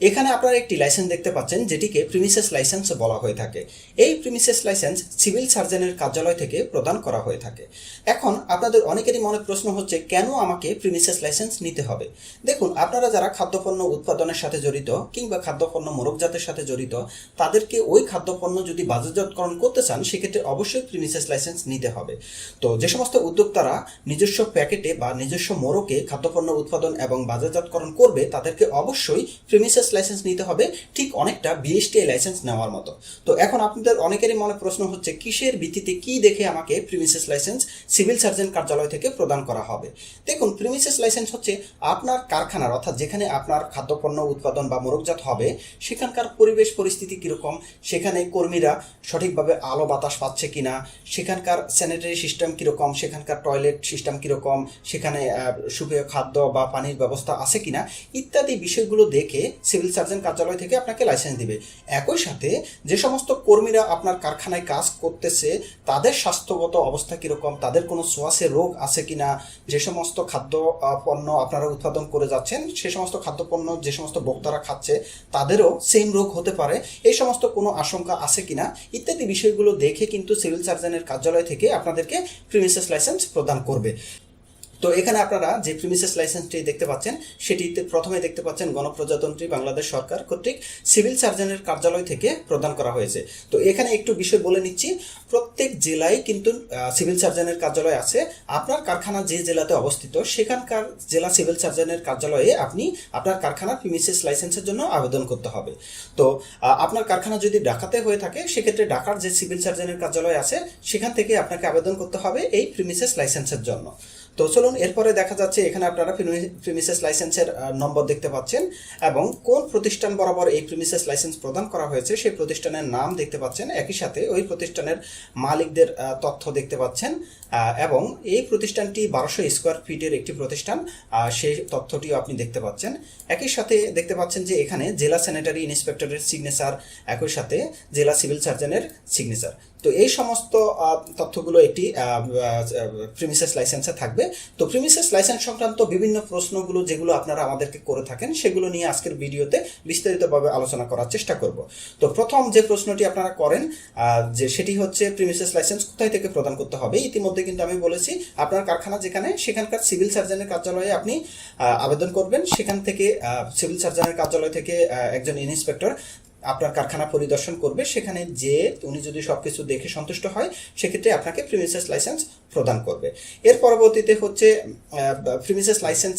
এখানে আপনারা একটি লাইসেন্স দেখতে পাচ্ছেন, যেটিকে প্রিমিসেস লাইসেন্স বলা হয়ে থাকে। এই প্রিমিসেস লাইসেন্স সিভিল সার্জনের কার্যালয় থেকে প্রদান করা হয়ে থাকে। এখন আপনাদের অনেকেরই মনে প্রশ্ন হচ্ছে, কেন আমাকে প্রিমিসেস লাইসেন্স নিতে হবে? দেখুন, আপনারা যারা খাদ্যপণ্য উৎপাদনের সাথে জড়িত কিংবা খাদ্যপণ্য মোরকজাতের সাথে জড়িত, তাদেরকে ওই খাদ্যপণ্য যদি বাজারজাতকরণ করতে চান, সেক্ষেত্রে অবশ্যই প্রিমিসেস লাইসেন্স নিতে হবে। তো যে সমস্ত উদ্যোক্তারা নিজস্ব প্যাকেটে বা নিজস্ব মোরকে খাদ্যপণ্য উৎপাদন এবং বাজারজাতকরণ করবে, তাদেরকে অবশ্যই প্রিমিসেস লাইসেন্স নিতে হবে ঠিক অনেকটা বিএসটিআই লাইসেন্স নেওয়ার মতো। তো এখন আপনাদের অনেকেরই মনে প্রশ্ন হচ্ছে, কিসের ভিত্তিতে কি দেখে আমাকে প্রিমিসেস লাইসেন্স সিভিল সার্জন কার্যালয় থেকে প্রদান করা হবে? দেখুন প্রিমিসেস লাইসেন্স হচ্ছে আপনার কারখানার, অর্থাৎ যেখানে আপনার খাদ্যপণ্য উৎপাদন বা মোরকজাত হবে, সেখানকার পরিবেশ পরিস্থিতি কীরকম, সেখানে কর্মীরা সঠিকভাবে আলো বাতাস পাচ্ছে কিনা, সেখানকার স্যানিটারি সিস্টেম কীরকম, সেখানকার টয়লেট সিস্টেম কীরকম, সেখানে সুপেয় খাদ্য বা পানির ব্যবস্থা আছে কিনা, ইত্যাদি বিষয়গুলো দেখে সিভিল সার্জন কার্যালয় থেকে আপনাকে লাইসেন্স দিবে। একই সাথে যে সমস্ত কর্মীরা আপনার কারখানায় কাজ করতেছে, তাদের স্বাস্থ্যগত অবস্থা কীরকম, তাদের কোনো সোয়াসে রোগ আছে কিনা, যে সমস্ত খাদ্য পণ্য আপনারা উৎপাদন করে যাচ্ছেন, সে সমস্ত খাদ্যপণ্য যে সমস্ত ভোক্তারা খাচ্ছে, তাদেরও সেম রোগ হতে পারে। এই সমস্ত কোনো আশঙ্কা আছে কিনা, ইত্যাদি বিষয়গুলো দেখে কিন্তু সিভিল সার্জনের কার্যালয় থেকে আপনাদেরকে প্রিমিসেস লাইসেন্স প্রদান করবে। তো এখানে আপনারা যে প্রিমিসেস লাইসেন্সটি দেখতে পাচ্ছেন, সেটিতে প্রথমে দেখতে পাচ্ছেন গণপ্রজাতন্ত্রী বাংলাদেশ সরকার কর্তৃক সিভিল সার্জনের কার্যালয় থেকে প্রদান করা হয়েছে। তো এখানে একটু বিষয় বলে নিচ্ছি, প্রত্যেক জেলায় কিন্তু সিভিল সার্জনের কার্যালয় আছে। আপনার কারখানা যে জেলাতে অবস্থিত, সেখানকার জেলা সিভিল সার্জনের কার্যালয়ে আপনি আপনার কারখানার প্রিমিসেস লাইসেন্সের জন্য আবেদন করতে হবে। তো আপনার কারখানা যদি ঢাকাতে হয়ে থাকে, সেক্ষেত্রে ঢাকার যে সিভিল সার্জনের কার্যালয় আছে, সেখান থেকে আপনাকে আবেদন করতে হবে এই প্রিমিসেস লাইসেন্সের জন্য। তো চলুন, এরপরে দেখা যাচ্ছে এখানে আপনারা প্রিমিসেস লাইসেন্সের নম্বর দেখতে পাচ্ছেন এবং কোন প্রতিষ্ঠান বরাবর এই প্রিমিসেস লাইসেন্স প্রদান করা হয়েছে সেই প্রতিষ্ঠানের নাম দেখতে পাচ্ছেন। একই সাথে ওই প্রতিষ্ঠানের মালিকদের তথ্য দেখতে পাচ্ছেন এবং এই প্রতিষ্ঠানটি বারোশো স্কোয়ার ফিটের একটি প্রতিষ্ঠান সেই তথ্যটিও আপনি দেখতে পাচ্ছেন। একই সাথে দেখতে পাচ্ছেন যে এখানে জেলা স্যানিটারি ইন্সপেক্টরের সিগনেচার একই সাথে জেলা সিভিল সার্জনের সিগনেচার তো এই সমস্ত তথ্যগুলো একটি প্রিমিসেস লাইসেন্সে থাকবে। তো প্রিমিসেস লাইসেন্স সংক্রান্ত বিভিন্ন প্রশ্নগুলো যেগুলো আপনারা আমাদেরকে করে থাকেন, সেগুলো নিয়ে আজকের ভিডিওতে বিস্তারিতভাবে আলোচনা করার চেষ্টা করব। তো প্রথম যে প্রশ্নটি আপনারা করেন যে সেটি হচ্ছে প্রিমিসেস লাইসেন্স কোথায় থেকে প্রদান করতে হবে, ইতিমধ্যে কিন্তু আমি বলেছি, আপনার কারখানা যেখানে, সেখানকার সিভিল সার্জনের কার্যালয়ে আপনি আবেদন করবেন। সেখান থেকে সিভিল সার্জনের কার্যালয় থেকে একজন ইন্সপেক্টর আপনার কারখানা পরিদর্শন করবে, সেখানে যে উনি যদি সবকিছু দেখে সন্তুষ্ট হয়, সেক্ষেত্রে আপনাকে প্রিমিসেস লাইসেন্স প্রদান করবে। এর পরবর্তীতে হচ্ছে প্রিমিসেস লাইসেন্স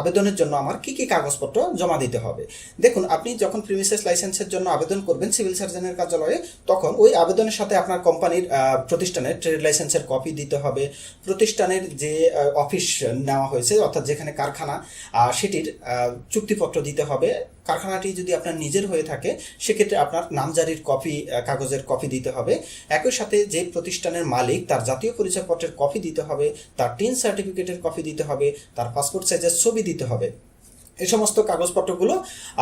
আবেদনের জন্য আমার কি কি কাগজপত্র জমা দিতে হবে? দেখুন, আপনি যখন প্রিমিসেস লাইসেন্সের জন্য আবেদন করবেন সিভিল সার্জনের কার্যালয়ে, তখন ওই আবেদনের সাথে আপনার কোম্পানির প্রতিষ্ঠানের ট্রেড লাইসেন্সের কপি দিতে হবে। প্রতিষ্ঠানের যে অফিস নেওয়া হয়েছে, অর্থাৎ যেখানে কারখানা সেটির চুক্তিপত্র দিতে হবে। কারখানাটি যদি আপনার নিজের হয়ে থাকে, সেক্ষেত্রে আপনার নামজারির কপি কাগজের কপি দিতে হবে। একই সাথে যে প্রতিষ্ঠানের মালিক, তার জাতীয় পরিচয়পত্রের কপি দিতে হবে, তার টিন সার্টিফিকেটের কপি দিতে হবে, তার পাসপোর্ট সাইজের ছবি দিতে হবে। এই সমস্ত কাগজপত্রগুলো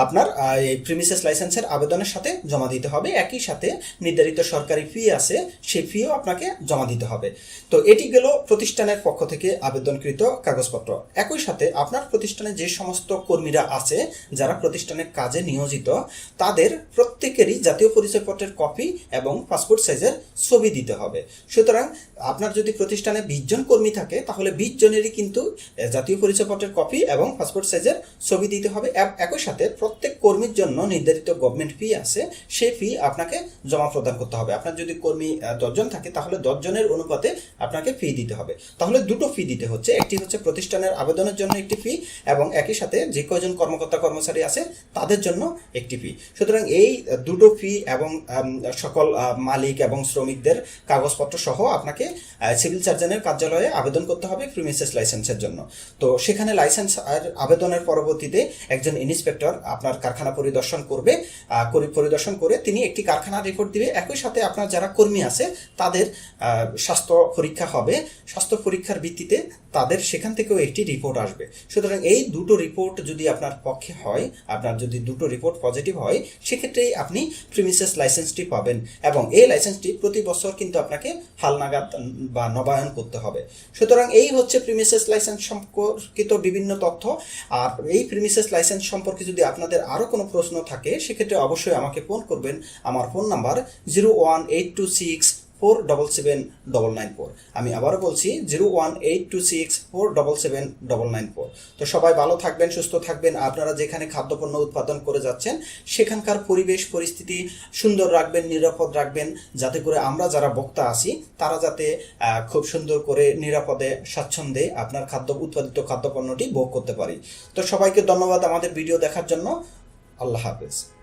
আপনার এই প্রিমিসেস লাইসেন্সের আবেদনের সাথে জমা দিতে হবে। একই সাথে নির্ধারিত সরকারি ফি আছে, সেই ফিও আপনাকে জমা দিতে হবে। তো এটি গেল প্রতিষ্ঠানের পক্ষ থেকে আবেদনকৃত কাগজপত্র। একই সাথে আপনার প্রতিষ্ঠানে যে সমস্ত কর্মীরা আছে, যারা প্রতিষ্ঠানের কাজে নিয়োজিত, তাদের প্রত্যেকেরই জাতীয় পরিচয়পত্রের কপি এবং পাসপোর্ট সাইজের ছবি দিতে হবে। সুতরাং আপনার যদি প্রতিষ্ঠানে বিশ জন কর্মী থাকে, তাহলে বিশ জনেরই কিন্তু জাতীয় পরিচয়পত্রের কপি এবং পাসপোর্ট সাইজের ছবি দিতে হবে। একই সাথে প্রত্যেক কর্মীর জন্য নির্ধারিত গভর্নমেন্ট ফি আছে। সেই ফি আপনাকে জমা প্রদান করতে হবে। আপনার যদি কর্মী দশজন থাকে, তাহলে দশজনের অনুপাতে আপনাকে ফি দিতে হবে। তাহলে দুটো ফি দিতে হচ্ছে। একটি হচ্ছে প্রতিষ্ঠানের আবেদনের জন্য একটি ফি এবং একই সাথে যে কয়জন কর্মকর্তা, কর্মচারী আছে, তাদের জন্য একটি ফি সুতরাং এই দুটো ফি এবং সকল মালিক এবং শ্রমিকদের কাগজপত্র সহ আপনাকে সিভিল সার্জনের কার্যালয়ে আবেদন করতে হবে প্রিমিসেস লাইসেন্সের জন্য। তো সেখানে লাইসেন্স আর আবেদনের পরবর্তীতে একজন ইন্সপেক্টর আপনার কারখানা পরিদর্শন করবে পরিদর্শন করে তিনি একটি কারখানা রিপোর্ট দিবে। একই সাথে আপনার যারা কর্মী আছে, তাদের স্বাস্থ্য পরীক্ষা হবে। স্বাস্থ্য পরীক্ষার ভিত্তিতে তাদের সেখান থেকেও একটি রিপোর্ট আসবে। সুতরাং এই দুটো রিপোর্ট যদি আপনার পক্ষে হয়, আপনার যদি দুটো রিপোর্ট পজিটিভ হয়, সেক্ষেত্রেই আপনি প্রিমিসেস লাইসেন্সটি পাবেন এবং এই লাইসেন্সটি প্রতি বছর কিন্তু আপনাকে হালনাগাদ বা নবায়ন করতে হবে। সুতরাং এই হচ্ছে প্রিমিসেস লাইসেন্স সম্পর্কিত বিভিন্ন তথ্য। আর এই প্রিমিসেস লাইসেন্স সম্পর্কে যদি আপনাদের আরও কোনো প্রশ্ন থাকে, সেক্ষেত্রে অবশ্যই আমাকে ফোন করবেন। আমার phone number zero one eight two six four double seven double nine four আমি আবারও বলছি zero one eight two six four double seven double nine four তো সবাই ভালো থাকবেন, সুস্থ থাকবেন। আপনারা যেখানে খাদ্যপণ্য উৎপাদন করে যাচ্ছেন, সেখানকার পরিবেশ, পরিস্থিতি সুন্দর রাখবেন, নিরাপদ রাখবেন, যাতে করে আমরা যারা বক্তা আছি, তারা যাতে খুব সুন্দর করে নিরাপদে, স্বাচ্ছন্দ্যে আপনার খাদ্য, উৎপাদিত খাদ্যপণ্যটি ভোগ করতে পারি। তো সবাইকে ধন্যবাদ আমাদের ভিডিও দেখার জন্য। আল্লাহ হাফেজ।